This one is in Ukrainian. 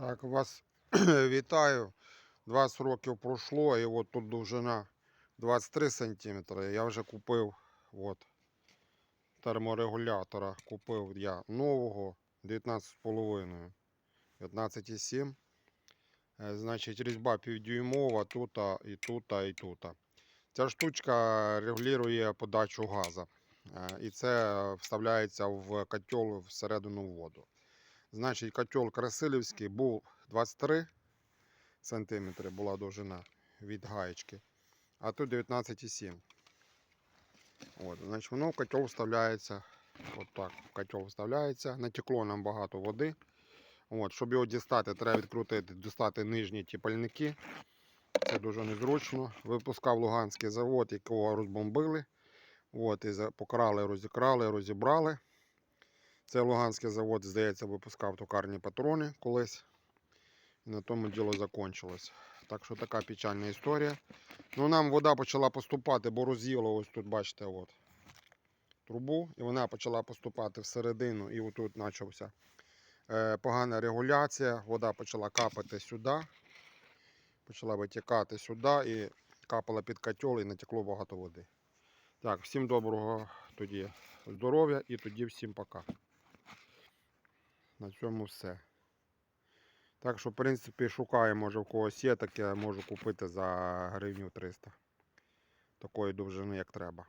Так, вас вітаю. 20 років пройшло, і от тут довжина 23 см. Я вже купив от, терморегулятора. Купив я нового 19,5. 15,7. Е, Значить, різьба півдюймова тут, і тут, і тут. Ця штучка регулює подачу газу. Е, І це вставляється в котел всередину воду. Значить, котел Красилівський був 23 см була довжина від гаєчки, а тут 19,7. От, значить, воно в котел вставляється. От так, в котел вставляється. Натекло нам багато води. От, щоб його дістати, треба відкрутити, дістати нижні ті пальники. Це дуже незручно. Випускав Луганський завод, якого розбомбили. От, і покрали, розікрали, розібрали. Це Луганський завод, здається, випускав токарні патрони колись. І на тому діло закінчилось. Так що така печальна історія. Ну, нам вода почала поступати, бо роз'їло ось тут, бачите, от, трубу. І вона почала поступати всередину, і отут почався е, погана регуляція. Вода почала капати сюди. Почала витікати сюди і капала під котел і натекло багато води. Так, всім доброго тоді здоров'я і тоді всім пока. Цьому все. Так що, в принципі, шукаю, може в когось є таке, можу купити за гривню 300. Такої довжини, як треба.